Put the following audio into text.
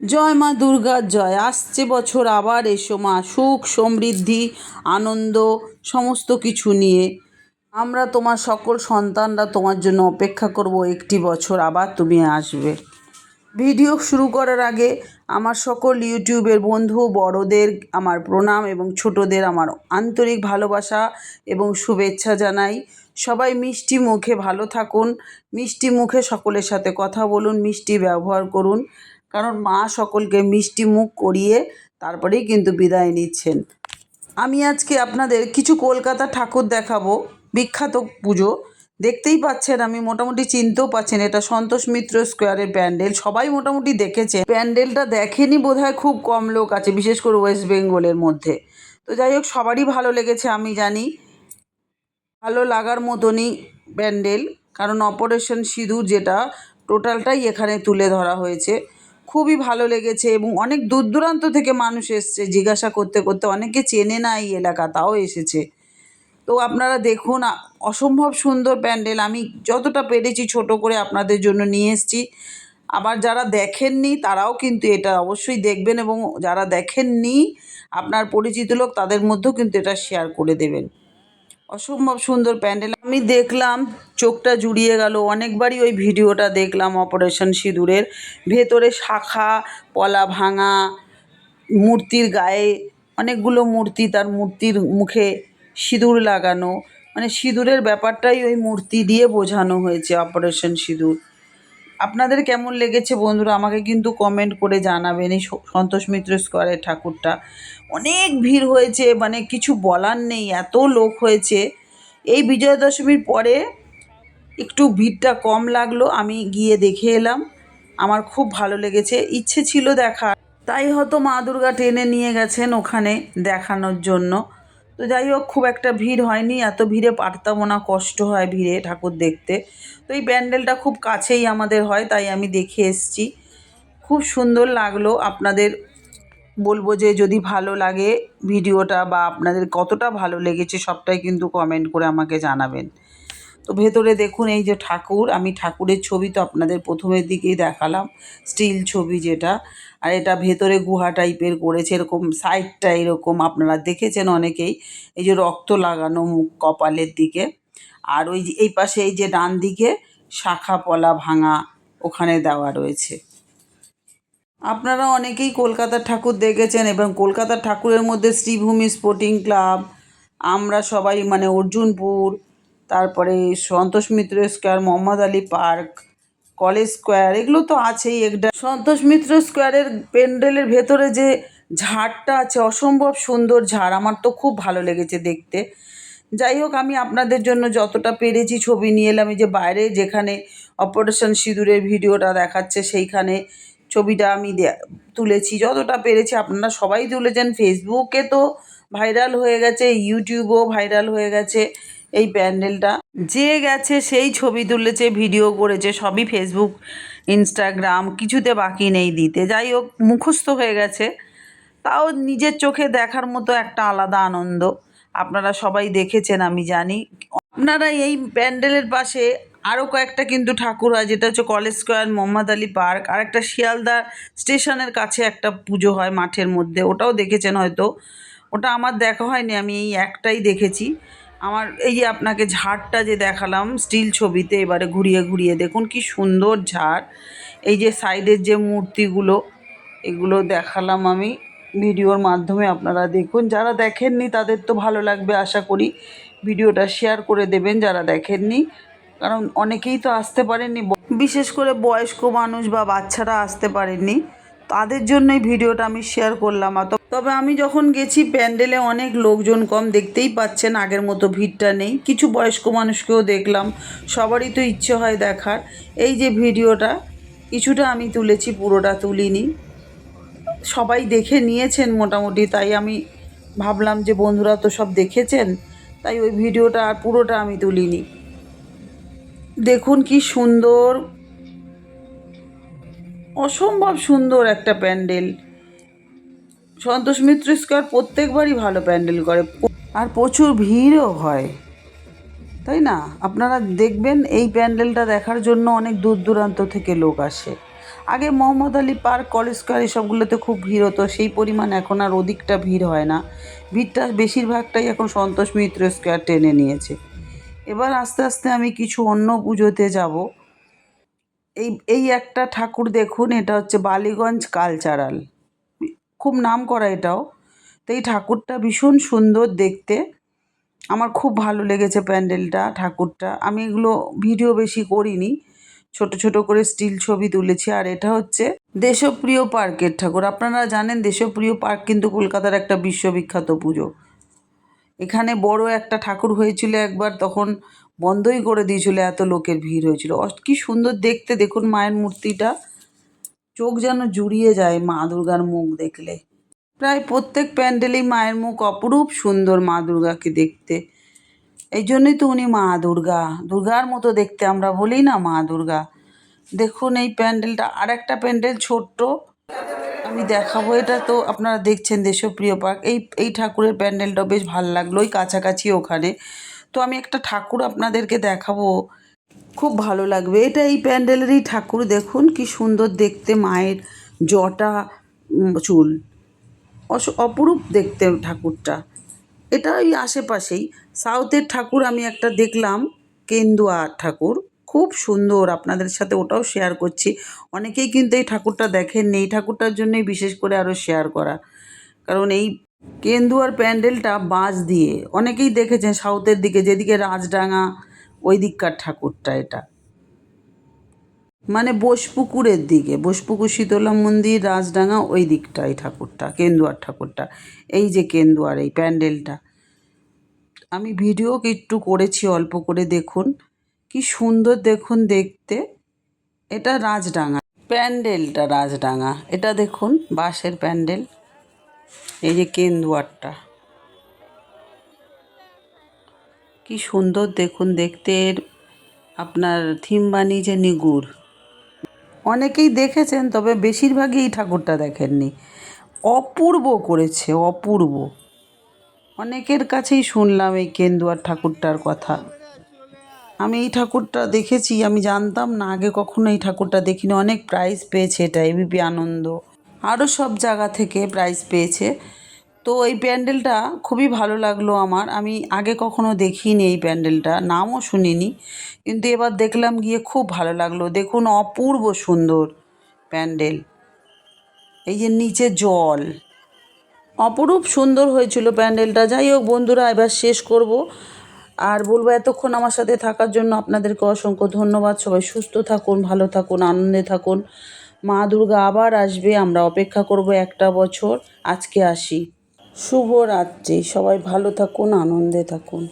জয় মা দুর্গার জয়। আসছে বছর, আবার এসো মা। সুখ, সমৃদ্ধি, আনন্দ, সমস্ত কিছু নিয়ে। আমরা তোমার সকল সন্তানরা তোমার জন্য অপেক্ষা করব একটি বছর, আবার তুমি আসবে। ভিডিও শুরু করার আগে আমার সকল ইউটিউবের বন্ধু, বড়দের আমার প্রণাম এবং ছোটদের আমার আন্তরিক ভালোবাসা এবং শুভেচ্ছা জানাই। সবাই মিষ্টি মুখে ভালো থাকুন, মিষ্টি মুখে সকলের সাথে কথা বলুন, মিষ্টি ব্যবহার করুন। কারণ মা সকলকে মিষ্টি মুখ করিয়ে তারপরেই কিন্তু বিদায় নিচ্ছেন। আমি আজকে আপনাদের কিছু কলকাতা ঠাকুর দেখাবো, বিখ্যাত পুজো। দেখতেই পাচ্ছেন, আমি মোটামুটি চিনতেও পাচ্ছেন এটা সন্তোষ মিত্র স্কোয়ারের প্যান্ডেল। সবাই মোটামুটি দেখেছে। প্যান্ডেলটা দেখেনি বোধহয় খুব কম লোক আছে, বিশেষ করে ওয়েস্ট বেঙ্গলের মধ্যে। তো যাই হোক, সবারই ভালো লেগেছে, আমি জানি। ভালো লাগার মতনই প্যান্ডেল, কারণ অপারেশন সিঁদুর যেটা, টোটালটাই এখানে তুলে ধরা হয়েছে। খুবই ভালো লেগেছে এবং অনেক দূর দূরান্ত থেকে মানুষ এসছে, জিজ্ঞাসা করতে করতে অনেকে চেনে না এই এলাকা, তাও এসেছে। তো আপনারা দেখুন অসম্ভব সুন্দর প্যান্ডেল, আমি যতটা পেরেছি ছোট করে আপনাদের জন্য নিয়ে এসেছি। আবার যারা দেখেননি, তারাও কিন্তু এটা অবশ্যই দেখবেন এবং যারা দেখেননি, আপনার পরিচিত লোক তাদের মধ্যেও কিন্তু এটা শেয়ার করে দেবেন। অসম্ভব সুন্দর প্যান্ডেল। আমি দেখলাম, চোখটা জুড়িয়ে গেল। অনেকবারই ওই ভিডিওটা দেখলাম অপারেশন সিঁদুরের। ভেতরে শাখা, পলা ভাঙা, মূর্তির গায়ে অনেকগুলো মূর্তি, তার মূর্তির মুখে সিঁদুর লাগানো। মানে সিঁদুরের ব্যাপারটাই ওই মূর্তি দিয়ে বোঝানো হয়েছে অপারেশন সিঁদুর। আপনাদের কেমন লেগেছে বন্ধুরা? আমাকে কিন্তু কমেন্ট করে জানাবেন এই সন্তোষ মিত্র স্কোয়ারের ঠাকুরটা। অনেক ভিড় হয়েছে মানে কিছু বলার নেই, এত লোক হয়েছে। এই বিজয়া দশমীর পরে একটু ভিড়টা কম লাগল, আমি গিয়ে দেখে এলাম। আমার খুব ভালো লেগেছে, ইচ্ছে ছিল দেখার। তাই হয়তো মা দুর্গা টেনে নিয়ে গেছেন ওখানে দেখানোর জন্য। তো যাই হোক, খুব একটা ভিড় হয়নি। এত ভিড়ে পারতামও না, কষ্ট হয় ভিড়ে ঠাকুর দেখতে। তো এই প্যান্ডেলটা খুব কাছেই আমাদের হয়, তাই আমি দেখে এসছি। খুব সুন্দর লাগল আপনাদের বলব যে যদি ভালো লাগে ভিডিওটা বা আপনাদের কতটা ভালো লেগেছে সবটাই কিন্তু কমেন্ট করে আমাকে জানাবেন। তো ভেতরে দেখুন এই যে ঠাকুর, আমি ঠাকুরের ছবি তো আপনাদের প্রথমের দিকেই দেখালাম, স্টিল ছবি যেটা, আর এটা ভেতরে গুহা টাইপের করেছে, এরকম সাইডটা এরকম আপনারা দেখেছেন অনেকেই, এই যে রক্ত লাগানো মুখ কপালের দিকে, আর ওই এই পাশে এই যে ডান দিকে শাখা পলা ভাঙা ওখানে দেওয়া রয়েছে। আপনারা অনেকেই কলকাতার ঠাকুর দেখেছেন, এবং কলকাতার ঠাকুরের মধ্যে শ্রীভূমি স্পোর্টিং ক্লাব আমরা সবাই মানে অর্জুনপুর তারপরে Santosh Mitra square, Mohammad Ali park, college square, এগুলো তো আছেই একটা। সন্তোষ মিত্র স্কোয়ারের প্যান্ডেলের ভেতরে যে ঝাড়টা আছে, অসম্ভব সুন্দর ঝাড়। আমার তো খুব ভালো লেগেছে দেখতে। যাই হোক, আমি আপনাদের জন্য যতটা পেরেছি ছবি নিয়ে এলাম। যে বাইরে যেখানে অপারেশন সিঁদুরের ভিডিওটা দেখাচ্ছে, সেইখানে ছবিটা আমি তুলেছি। যতটা পেরেছি আপনারা সবাই তুলেছেন। ফেসবুকে তো ভাইরাল হয়ে গেছে ইউটিউবেও ভাইরাল হয়ে গেছে। এই প্যান্ডেলটা। যে গেছে সেই ছবি তুলেছে, ভিডিও করেছে, সবই ফেসবুক ইনস্টাগ্রাম কিছুতে বাকি নেই দিতে। যাই হোক, মুখস্থ হয়ে গেছে। তাও নিজের চোখে দেখার মতো একটা আলাদা আনন্দ। আপনারা সবাই দেখেছেন, আমি জানি। আপনারা এই প্যান্ডেলের পাশে আরও কয়েকটা কিন্তু ঠাকুর হয়, যেটা হচ্ছে college square, Mohammad Ali park, আর একটা শিয়ালদা স্টেশনের কাছে একটা পুজো হয় মাঠের মধ্যে। ওটাও দেখেছেন হয়তো। ওটা আমার দেখা হয়নি, আমি এই একটাই দেখেছি। আমার এই যে আপনাকে ঝাড়টা যে দেখালাম স্টিল ছবিতে এবারে ঘুরিয়ে ঘুরিয়ে, দেখুন কি সুন্দর ঝাড়। এই যে সাইডের যে মূর্তিগুলো, এগুলো দেখালাম আমি ভিডিওর মাধ্যমে আপনারা দেখুন। যারা দেখেননি, তাদের তো ভালো লাগবে, আশা করি ভিডিওটা শেয়ার করে দেবেন যারা দেখেননি। কারণ অনেকেই তো আসতে পারেননি, বিশেষ করে বয়স্ক মানুষ বা বাচ্চারা আসতে পারেননি। তাদের জন্যই ভিডিওটা আমি শেয়ার করলাম। আর তবে আমি যখন গেছি প্যান্ডেলে অনেক লোকজন কম দেখতেই পাচ্ছেন আগের মতো ভিড়টা নেই। কিছু বয়স্ক মানুষকেও দেখলাম। সবারই তো ইচ্ছে হয় দেখার। এই যে ভিডিওটা, কিছুটা আমি তুলেছি, পুরোটা তুলিনি। সবাই দেখে নিয়েছেন মোটামুটি, তাই আমি ভাবলাম যে বন্ধুরা তো সব দেখেছেন, তাই ওই ভিডিওটা আর পুরোটা আমি তুলিনি। দেখুন কি সুন্দর অসম্ভব সুন্দর একটা প্যান্ডেল। সন্তোষ মিত্র স্কোয়ার প্রত্যেকবারই ভালো প্যান্ডেল করে। আর প্রচুর ভিড়ও হয়। তাই না? আপনারা দেখবেন এই প্যান্ডেলটা দেখার জন্য অনেক দূর দূরান্ত থেকে লোক আসে। আগে Mohammad Ali park, college square এসবগুলোতে খুব ভিড় হতো। সেই পরিমাণ এখন আর ওদিকটা ভিড় হয় না। ভিড়টা বেশিরভাগটাই এখন সন্তোষ মিত্র স্কোয়ার টেনে নিয়েছে। এবার আস্তে আস্তে আমি কিছু অন্য পুজোতে যাব। এই এই একটা ঠাকুর দেখুন, এটা হচ্ছে বালিগঞ্জ কালচারাল। খুব নাম করা এটাও। তো এই ঠাকুরটা ভীষণ সুন্দর দেখতে। আমার খুব ভালো লেগেছে প্যান্ডেলটা, ঠাকুরটা। আমি এগুলো ভিডিও বেশি করিনি। ছোট ছোট করে স্টিল ছবি তুলেছি। আর এটা হচ্ছে দেশপ্রিয় পার্কের ঠাকুর। আপনারা জানেন দেশপ্রিয় পার্ক কিন্তু কলকাতার একটা বিশ্ববিখ্যাত পুজো। এখানে বড় একটা ঠাকুর হয়েছিল একবার, তখন বন্ধই করে দিয়েছিল, এত লোকের ভিড় হয়েছিল। কি সুন্দর দেখতে, দেখুন মায়ের মূর্তিটা। চোখ যেন জুড়িয়ে যায় মা দুর্গার মুখ দেখলে। প্রায় প্রত্যেক প্যান্ডেলেই মায়ের মুখ অপরূপ সুন্দর মা দুর্গাকে দেখতে। এই জন্যই তো উনি মা দুর্গা। দুর্গার মতো দেখতে আমরা বলি না মা দুর্গা। দেখুন এই প্যান্ডেলটা আর একটা প্যান্ডেল ছোট্ট। আমি দেখাবো, এটা তো আপনারা দেখছেন দেশপ্রিয় পার্ক। এই এই ঠাকুরের প্যান্ডেলটা বেশ ভালো লাগল, ওই কাছাকাছি ওখানে। তো আমি একটা ঠাকুর আপনাদেরকে দেখাবো। খুব ভালো লাগবে। এটা এই প্যান্ডেলেরই ঠাকুর, দেখুন কি সুন্দর দেখতে মায়ের জটা চুল। অপরূপ দেখতে ঠাকুরটা। এটা ওই আশেপাশেই। সাউথের ঠাকুর আমি একটা দেখলাম, কেন্দুয়া ঠাকুর। খুব সুন্দর, আপনাদের সাথে ওটাও শেয়ার করছি। অনেকেই কিন্তু এই ঠাকুরটা দেখেননি। এই ঠাকুরটার জন্যই বিশেষ করে আরও শেয়ার করা। কারণ এই কেন্দুয়ার প্যান্ডেলটা বাঁশ দিয়ে। অনেকেই দেখেছেন সাউথের দিকে, যেদিকে রাজডাঙ্গা ওই দিককার ঠাকুরটা এটা। মানে বোসপুকুরের দিকে, বোসপুকুর, শীতলা মন্দির রাজডাঙ্গা ওই দিকটা এই ঠাকুরটা কেন্দুয়ার ঠাকুরটা। এই যে কেন্দুয়ার এই প্যান্ডেলটা। আমি ভিডিও একটু করেছি, অল্প করে দেখুন। কি সুন্দর দেখুন দেখতে। এটা রাজডাঙ্গা প্যান্ডেলটা রাজডাঙ্গা এটা দেখুন, বাঁশের প্যান্ডেল। এই যে কেন্দুয়ারটা। কি সুন্দর দেখুন, দেখতে আপনার থিম বানিয়েছে নিগুর। অনেকেই দেখেছেন, তবে বেশিরভাগই এই ঠাকুরটা দেখেননি। অপূর্ব করেছে, অপূর্ব। অনেকের কাছেই শুনলাম এই কেন্দুয়ার ঠাকুরটার কথা। আমি এই ঠাকুরটা দেখেছি, আমি জানতাম না, আগে কখনো এই ঠাকুরটা দেখিনি। অনেক প্রাইজ পেয়েছে এটা এবিপি আনন্দ আরও সব জায়গা থেকে প্রাইজ পেয়েছে। তো এই প্যান্ডেলটা খুবই ভালো লাগল আমার। আমি আগে কখনো দেখিনি এই প্যান্ডেলটা, নামও শুনিনি। কিন্তু এবার দেখলাম গিয়ে খুব ভালো লাগল। দেখুন, অপূর্ব সুন্দর প্যান্ডেল। এই যে নিচে জল। অপরূপ সুন্দর হয়েছিল প্যান্ডেলটা। যাই হোক বন্ধুরা, এবার শেষ করব। আর বলব, এতক্ষণ আমার সাথে থাকার জন্য আপনাদেরকে অসংখ্য ধন্যবাদ। সবাই সুস্থ থাকুন, ভালো থাকুন, আনন্দে থাকুন। মা দুর্গা আবার আসবে, আমরা অপেক্ষা করব একটা বছর, আজকে আসি। শুভ রাত্রি সবাই ভালো থাকুন, আনন্দে থাকুন।